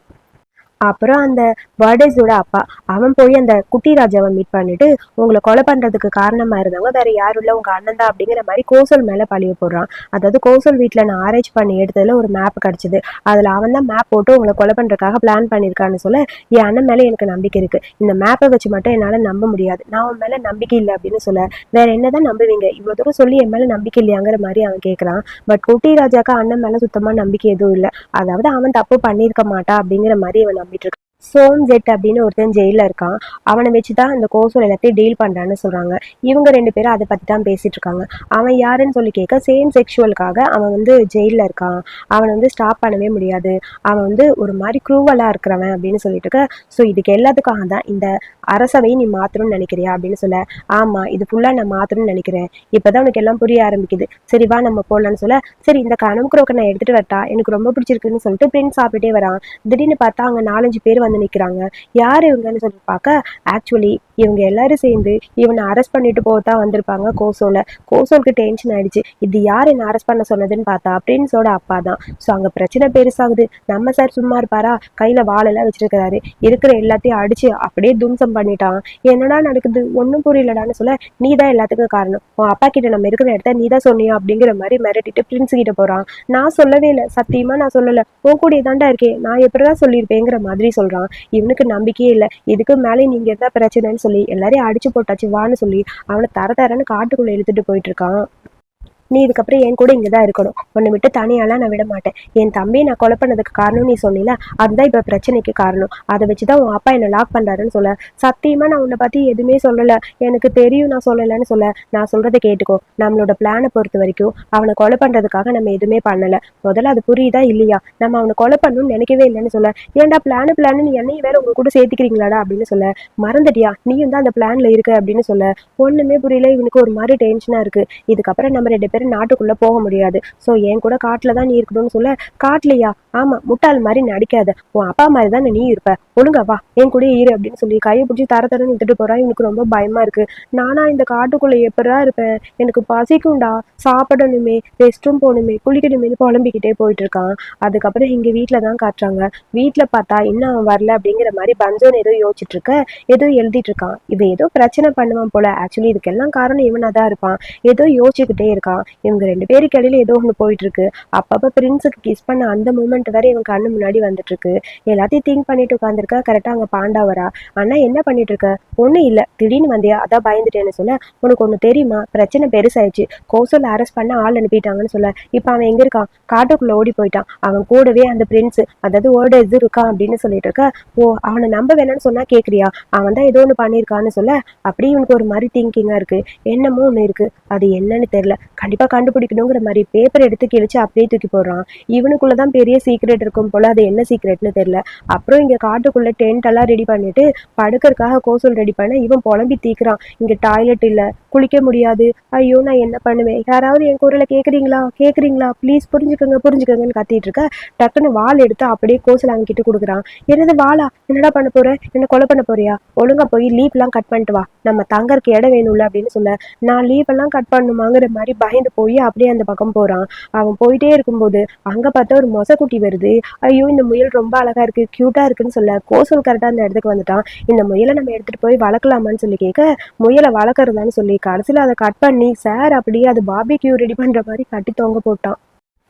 அப்புறம் அந்த பர்டேஸோட அப்பா அவன் போய் அந்த குட்டி ராஜாவை மீட் பண்ணிட்டு உங்களை கொலை பண்றதுக்கு காரணமா இருந்தவங்க வேற யாரும் இல்ல உங்க அண்ணன் தான் அப்படிங்கிற மாதிரி கோசல் மேல பழிய போடுறான். அதாவது கோசல் வீட்டுல நான் ஆரேஞ்ச் பண்ணி எடுத்ததுல ஒரு மேப் கிடைச்சது. அதுல அவன் தான் மேப் போட்டு உங்களை கொலை பண்றதுக்காக பிளான் பண்ணிருக்கான்னு சொல்ல என் அண்ணன் மேல எனக்கு நம்பிக்கை இருக்கு. இந்த மேப்பை வச்சு மட்டும் என்னால நம்ப முடியாது. நான் உன் மேல நம்பிக்கை இல்லை அப்படின்னு சொல்ல வேற என்னதான் நம்புவீங்க? இவ்வளவு தூரம் சொல்லி என் மேல நம்பிக்கை இல்லையாங்கிற மாதிரி அவன் கேட்கறான் பட் குட்டி ராஜாக்கு அண்ணன் மேல சுத்தமா நம்பிக்கை எதுவும் இல்லை. அதாவது அவன் தப்பு பண்ணியிருக்க மாட்டா அப்படிங்கிற மாதிரி அவன் நம்பிட்டு இருக்கான் சோம் ஜெட் அப்படின்னு ஒருத்தன் ஜெயில இருக்கான். அவனை வச்சுதான் அந்த கோசல் எல்லாத்தையும் டீல் பண்றான்னு சொல்றாங்க. இவங்க ரெண்டு பேரும் அதை பத்தி தான் பேசிட்டு இருக்காங்க. அவன் யாருன்னு சொல்லி கேட்க சேம் செக்ஷுவலுக்காக அவன் வந்து ஜெயில இருக்கான். அவனை வந்து ஸ்டாப் பண்ணவே முடியாது. அவன் வந்து ஒரு மாதிரி குரூவலா இருக்கிறவன் அப்படின்னு சொல்லிட்டு இருக்க. ஸோ இதுக்கு எல்லாத்துக்காக தான் இந்த அரசவை நீ மாத்தணும்னு நினைக்கிறியா அப்படின்னு சொல்ல ஆமா இது ஃபுல்லா நான் மாத்தணும்னு நினைக்கிறேன். இப்பதான் உனக்கு எல்லாம் புரிய ஆரம்பிக்குது. சரி வா நம்ம போடலாம்னு சொல்ல சரி இந்த கனவு குரோக்கை நான் எடுத்துட்டு வரட்டா? எனக்கு ரொம்ப பிடிச்சிருக்குன்னு சொல்லிட்டு பிரிண்ட் சாப்பிட்டுட்டே வரான். திடீர்னு பார்த்தா அங்க நாலஞ்சு பேர் வந்து நிக்கிறாங்க. யார் இவங்கன்னு சொல்லி பார்க்க ஆக்சுவலி இவங்க எல்லாரும் சேர்ந்து இவனை அரெஸ்ட் பண்ணிட்டு போக தான் வந்திருப்பாங்க கோசோல. கோசோலுக்கு டென்ஷன் ஆயிடுச்சு. இது யார் என்ன அரெஸ்ட் பண்ண சொன்னதுன்னு பார்த்தா பிரின்ஸோட அப்பா தான். ஸோ அங்க பிரச்சனை பெருசாகுது. நம்ம சார் சும்மா இருப்பாரா? கையில வாழெல்லாம் வச்சிருக்கிறாரு. இருக்கிற எல்லாத்தையும் அடிச்சு அப்படியே தும்சம் பண்ணிட்டான். என்னடா நடக்குது? ஒன்றும் புரியலடான்னு சொல்ல நீ தான் எல்லாத்துக்கும் காரணம். உன் அப்பா கிட்ட நம்ம இருக்கிற இடத்த நீ தான் சொன்னியா? அப்படிங்கிற மாதிரி மிரட்டிட்டு பிரின்ஸ் கிட்ட போறான். நான் சொல்லவே இல்லை. சத்தியமா நான் சொல்லல. உன் கூட தாண்டா இருக்கேன் நான் எப்படிதான் சொல்லியிருப்பேங்கிற மாதிரி சொல்றான். இவனுக்கு நம்பிக்கையே இல்லை. இதுக்கு மேலே நீங்க எதாவது பிரச்சனைன்னு சொல்லி எல்லாரையும் அடிச்சு போட்டாச்சு வான்னு சொல்லி அவனை தர தரன்னு காட்டுக்குள்ளே இழுத்துட்டு போயிட்டு இருக்கான். நீ இதுக்கப்புறம் என் கூட இங்கே தான் இருக்கணும். உன்னை விட்டு தனியாலாம் நான் விட மாட்டேன் என் தம்பியை நான் கொலை பண்ணதுக்கு காரணம் நீ சொன்னில அதுதான் இப்போ பிரச்சனைக்கு காரணம். அதை வச்சு தான் உன் அப்பா என்னை லாக் பண்ணுறாருன்னு சொல்ல. சத்தியமாக நான் உன்னை பற்றி எதுவுமே சொல்லலை. எனக்கு தெரியும் நான் சொல்லலைன்னு சொல்ல. நான் சொல்கிறத கேட்டுக்கோ. நம்மளோட பிளானை பொறுத்த வரைக்கும் அவனை கொலை பண்ணுறதுக்காக நம்ம எதுவுமே பண்ணலை. முதல்ல அது புரியுதா இல்லையா? நம்ம அவனை கொலை பண்ணணும்னு நினைக்கவே இல்லைன்னு சொல்ல. ஏன்டா பிளானு பிளான் நீ என்னையும் வேற உங்க கூட சேர்த்துக்கிறீங்களாடா அப்படின்னு சொல்ல. மறந்துட்டியா? நீயும் தான் அந்த பிளான்ல இருக்க அப்படின்னு சொல்ல. ஒண்ணுமே புரியல. இவனுக்கு ஒரு மாதிரி டென்ஷனா இருக்கு. இதுக்கப்புறம் நம்ம ரெண்டு பேரும் நாட்டுக்குள்ள போக முடியாது. ஸோ என் கூட காட்டுல தான் நீ இருக்கணும்னு சொல்ல காட்டுலையா? ஆமா முட்டாள் மாதிரி நடிக்காத. உன் அப்பா மாதிரி தானே நீ இருப்ப. ஒழுங்கா வா என் கூட இரு அப்படின்னு சொல்லி கையை பிடிச்சி தர தரன்னு விட்டுட்டு போறா. எனக்கு ரொம்ப பயமா இருக்கு. நானா இந்த காட்டுக்குள்ள எப்படா இருப்பேன்? எனக்கு பசிக்கும்டா. சாப்பிடணுமே ரெஸ்ட் ரூம் போகணுமே குளிக்கணுமேனு புலம்பிக்கிட்டே போயிட்டு இருக்கான். அதுக்கப்புறம் இங்க வீட்டில தான் காட்டுறாங்க. வீட்டுல பார்த்தா இன்னும் அவன் வரல அப்படிங்கிற மாதிரி பஞ்சோன் ஏதோ யோசிச்சுட்டு இருக்க ஏதோ எழுதிட்டு இருக்கான். இவன் ஏதோ பிரச்சனை பண்ணுவான் போல. ஆக்சுவலி இதுக்கெல்லாம் காரணம் இவனா தான் இருப்பான். ஏதோ யோசிச்சுக்கிட்டே இருக்கான். இவங்க ரெண்டு பேருக்கு இடையில ஏதோ ஒன்று போயிட்டு இருக்கு அப்பப்ப பிரின்ஸுக்கு கிஸ் பண்ண அந்த மூமெண்ட் வேற இவன் கண்ணு முன்னாடி வந்துட்டு இருக்கு எல்லாத்தையும் திங்க் பண்ணிட்டு உட்காந்துருக்கா கரெக்டா அங்க பாண்டா வரா. அண்ணா என்ன பண்ணிட்டு இருக்க ஒண்ணு இல்ல. திடீர்னு வந்தியா? அதான் பயந்துட்டேன்னு சொல்ல உனக்கு ஒண்ணு தெரியுமா? பிரச்சனை பெருசாயிடுச்சு. கோசல் அரெஸ்ட் பண்ண ஆள் அனுப்பிட்டாங்கன்னு சொல்ல. இப்ப அவன் எங்க இருக்கான்? காட்டுக்குள்ள ஓடி போயிட்டான். அவன் கூடவே அந்த பிரின்ஸ் அதாவது ஓட இது இருக்கான் அப்படின்னு சொல்லிட்டு இருக்க ஓ அவனை நம்ப வேணாம்னு சொன்னா கேக்குறியா? அவன் தான் ஏதோ ஒண்ணு பண்ணியிருக்கான்னு சொல்ல. அப்படியே இவனுக்கு ஒரு மாதிரி திங்கிங்கா இருக்கு. என்னமோ ஒண்ணு இருக்கு. அது என்னன்னு தெரியல. கண்டிப்பா கண்டிப்பாக கண்டுபிடிக்கணுங்கிற மாதிரி பேப்பர் எடுத்து கிழிச்சு அப்படியே தூக்கி போடுறான். இவனுக்குள்ளதான் பெரிய சீக்ரெட் இருக்கும் போல அது என்ன சீக்ரெட்னு தெரியல. அப்புறம் இங்கே காட்டுக்குள்ளே டென்ட் எல்லாம் ரெடி பண்ணிட்டு படுக்கறதுக்காக கோசல் ரெடி பண்ண இவன் புலம்பி தீக்குறான். இங்கே டாய்லெட் இல்லை குளிக்க முடியாது. ஐயோ நான் என்ன பண்ணுவேன்? யாராவது என் குரலை கேட்குறீங்களா கேட்குறீங்களா ப்ளீஸ் புரிஞ்சுக்கோங்க புரிஞ்சுக்கோங்கன்னு கத்திட்டு இருக்க டக்குன்னு வால் எடுத்து அப்படியே கோசல் அங்கிட்டு கொடுக்குறான். என்னது வாளா என்னடா பண்ண போற? என்ன கொலை பண்ண போறியா? ஒழுங்கா போய் லீவ்லாம் கட் பண்ணிட்டு வா. நம்ம தங்கறதுக்கு இடம் வேணும்ல அப்படின்னு சொல்ல நான் லீவ் எல்லாம் கட் பண்ணுமாங்கிற மாதிரி பயந்து போய் அப்படியே அந்த பக்கம் போறான். அவன் போயிட்டே இருக்கும்போது அங்க பார்த்தா ஒரு மொசக்குட்டி வருது. ஐயோ இந்த முயல் ரொம்ப அழகா இருக்கு கியூட்டா இருக்குன்னு சொல்ல கோசல் கரெக்டா அந்த இடத்துக்கு வந்துட்டான். இந்த முயலை நம்ம எடுத்துட்டு போய் வளர்க்கலாமான்னு சொல்லி கேட்க முயலை வளர்க்குறதான்னு சொல்லி கடைசியில் அதை கட் பண்ணி சார் அப்படியே அது பாபிக்யூ ரெடி பண்ற மாதிரி கட்டி தொங்க போட்டான்.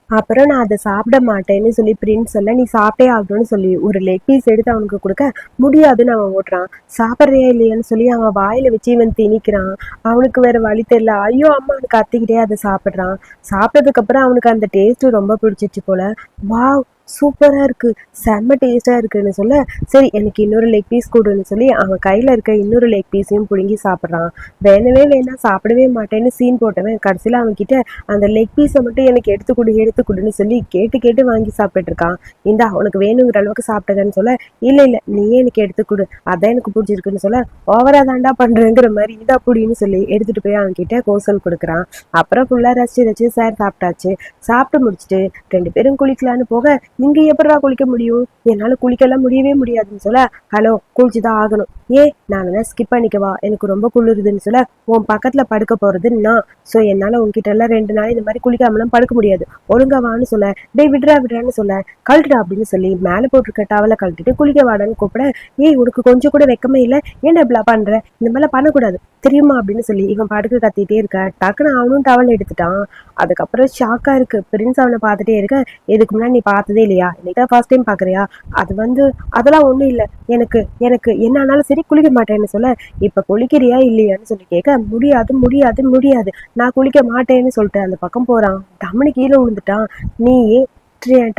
அப்புறம் நான் அதை சாப்பிட மாட்டேன்னு சொல்லி பிரின்ஸ் சொல்ல நீ சாப்பிட்டே ஆகணும்னு சொல்லி ஒரு லெக் பீஸ் எடுத்து அவனுக்கு கொடுக்க முடியாதுன்னு அவன் ஓட்டுறான். சாப்பிட்றியா இல்லையான்னு சொல்லி அவன் வாயில வச்சு இவன் திணிக்கிறான். அவனுக்கு வேற வழி தெரியல. ஐயோ அம்மா அவனுக்கு கத்திக்கிட்டே அதை சாப்பிட்றான். சாப்பிட்டதுக்கு அப்புறம் அவனுக்கு அந்த டேஸ்ட் ரொம்ப பிடிச்சிச்சு போல. வாவ் சூப்பராக இருக்குது செம்ம டேஸ்ட்டாக இருக்குன்னு சொல்ல சரி எனக்கு இன்னொரு லெக் பீஸ் கொடுன்னு சொல்லி அவன் கையில் இருக்க இன்னொரு லெக் பீஸையும் பிடுங்கி சாப்பிட்றான். வேணவே வேணாம் சாப்பிடவே மாட்டேன்னு சீன் போட்டவன் கடைசியில் அவன்கிட்ட அந்த லெக் பீஸை மட்டும் எனக்கு எடுத்து கொடு எடுத்து கொடுன்னு சொல்லி கேட்டு கேட்டு வாங்கி சாப்பிட்டுருக்கான் இந்தா உனக்கு வேணுங்கிற அளவுக்கு சாப்பிட்டதுன்னு சொல்ல இல்லை இல்லை நீயே எனக்கு எடுத்து கொடு. அதான் எனக்கு பிடிச்சிருக்குன்னு சொல்ல ஓவராக தாண்டா பண்ணுறேங்கிற மாதிரி இதா பிடின்னு சொல்லி எடுத்துகிட்டு போய் அவன்கிட்ட கோசல் கொடுக்குறான். அப்புறம் ஃபுல்லாக ரசிச்சு ரசிச்சு சார் சாப்பிட்டாச்சு. சாப்பிட்டு முடிச்சுட்டு ரெண்டு பேரும் குளிக்கலான்னு போக இங்க எப்படிடா குளிக்க முடியும்? என்னால குளிக்கலாம் முடியவே முடியாதுன்னு சொல்ல ஹலோ குளிச்சுதான் ஆகணும். ஏ நான் வேணா ஸ்கிப் பண்ணிக்கவா? எனக்கு ரொம்ப குளிருதுன்னு சொல்ல உன் பக்கத்துல படுக்க போறதுன்னா நான் ஸோ என்னால உன்கிட்ட எல்லாம் ரெண்டு நாள் இந்த மாதிரி குளிக்காமலாம் படுக்க முடியாது. ஒழுங்கா வான்னு சொல்ல டேய் விடுறா விடுறான்னு சொல்ல கழட்டுடா அப்படின்னு சொல்லி மேலே போட்டிருக்க டவலை கழட்டிட்டு குளிக்க வாடான்னு கூப்பிட ஏய் உனக்கு கொஞ்சம் கூட வெக்கமே இல்லை. ஏன்டா இப்படி பண்ற? இந்த மாதிரிலாம் பண்ணக்கூடாது. தெரியுமா? அப்படின்னு சொல்லி இவன் படுக்க கத்திட்டே இருக்க டக்குன்னு அவனும் டவல் எடுத்துட்டான். அதுக்கப்புறம் ஷாக்கா இருக்கு. பிரின்ஸ் அவனை பார்த்துட்டே இருக்க இதுக்கு முன்னாடி நீ பார்த்ததே இல்லையா? இன்னைக்கு தான் ஃபர்ஸ்ட் டைம் பார்க்குறியா அது வந்து அதெல்லாம் ஒன்றும் இல்லை. எனக்கு எனக்கு என்ன ஆனாலும் சரி குளிக்க மாட்டேன்னு சொல்ல இப்போ குளிக்கிறியா இல்லையான்னு சொல்லி கேட்க முடியாது முடியாது முடியாது. நான் குளிக்க மாட்டேன்னு சொல்லிட்டு அந்த பக்கம் போறான். டம்னு கீழே விழுந்துட்டான். நீயே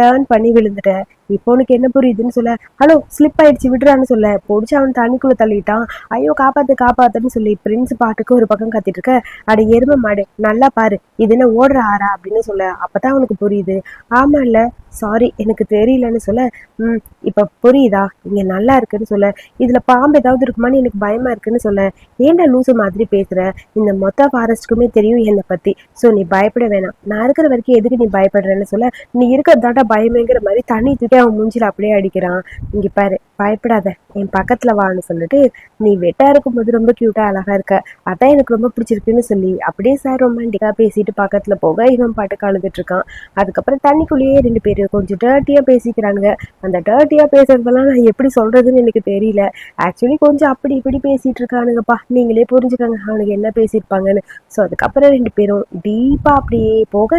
டேர்ன் பண்ணி விழுந்துட்ட. இப்போ உனக்கு என்ன புரியுதுன்னு சொல்ல. ஹலோ ஸ்லிப் ஆயிடுச்சு விடுறான்னு சொல்ல. பிடிச்சி அவன் தண்ணிக்குள்ள தள்ளிட்டான். ஐயோ காப்பாத்து காப்பாத்துன்னு சொல்லி பிரின்ஸ் பாட்டுக்கு ஒரு பக்கம் கத்திட்டு இருக்க. அட எருமை மாடு நல்லா பாரு. இது என்ன ஓடுற ஆறா? அப்படின்னு சொல்ல. அப்பதான் அவனுக்கு புரியுது. ஆமா இல்ல. சாரி எனக்கு தெரியலன்னு சொல்ல. ம் இப்ப புரியுதா? இங்க நல்லா இருக்குன்னு சொல்ல. இதுல பாம்பு ஏதாவது இருக்குமான்னு எனக்கு பயமா இருக்குன்னு சொல்ல. ஏன்டா லூசு மாதிரி பேசுற? இந்த மொத்த ஃபாரஸ்ட்டுக்குமே தெரியும் என்னை பத்தி. ஸோ நீ பயப்பட வேணாம். நான் இருக்கிற வரைக்கும் எதுக்கு நீ பயப்படுறேன்னு சொல்ல. நீ இருக்கிறதாட்டா பயமேங்கிற மாதிரி தண்ணி தூக்கி அவன் மூஞ்சில அப்படியே அடிக்கிறான். இங்க பாரு. பயப்படாத என் பக்கத்துல வான்னு சொல்லிட்டு நீ வெட்டா இருக்கும்போது ரொம்ப கியூட்டா அழகா இருக்க. அதான் எனக்கு ரொம்ப பிடிச்சிருக்குன்னு சொல்லி அப்படியே சார் ரொமான்டிக்கா பேசிட்டு பக்கத்துல போக இவன் பாட்டுக்கு அழுதுட்டு இருக்கான். அதுக்கப்புறம் தண்ணிக்குள்ளேயே ரெண்டு பேர் கொஞ்சம் டேர்ட்டியாக பேசிக்கிறாங்க அந்த டேர்ட்டியாக பேசுறதெல்லாம் நான் எப்படி சொல்றதுன்னு எனக்கு தெரியல. ஆக்சுவலி கொஞ்சம் அப்படி இப்படி பேசிட்டு இருக்கானுங்கப்பா. நீங்களே புரிஞ்சுக்கோங்க அவனுக்கு என்ன பேசியிருப்பாங்கன்னு. ஸோ அதுக்கப்புறம் ரெண்டு பேரும் டீப்பா அப்படியே போக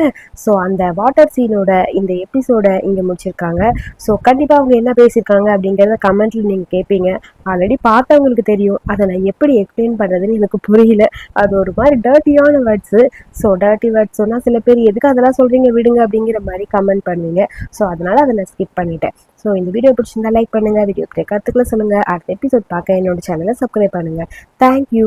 ஸோ அந்த வாட்டர் சீனோட இந்த எபிசோட இங்க முடிச்சிருக்காங்க. ஸோ கண்டிப்பா அவங்க என்ன பேசியிருக்காங்க அப்படிங்கிறத கமெண்ட்ல நீங்க கேட்பீங்க ஆல்ரெடி பார்த்தவங்களுக்கு தெரியும். அதை நான் எப்படி எக்ஸ்பிளைன் பண்றதுன்னு எனக்கு புரியல. அது ஒரு மாதிரி டர்ட்டியான வேர்ட்ஸு ஸோ டர்ட்டி வேர்ட்ஸ் சொன்னால் சில பேர் எதுக்கு அதெல்லாம் சொல்றீங்க? விடுங்க அப்படிங்கிற மாதிரி கமெண்ட் பண்ணுவீங்க. ஸோ அதனால அதை நான் ஸ்கிப் பண்ணிட்டேன். ஸோ இந்த வீடியோ பிடிச்சிருந்தா லைக் பண்ணுங்க. வீடியோ கருத்துக்களை சொல்லுங்க. அடுத்த எபிசோட் பார்க்க என்னோட சேனலை சப்ஸ்கிரைப் பண்ணுங்க. தேங்க்யூ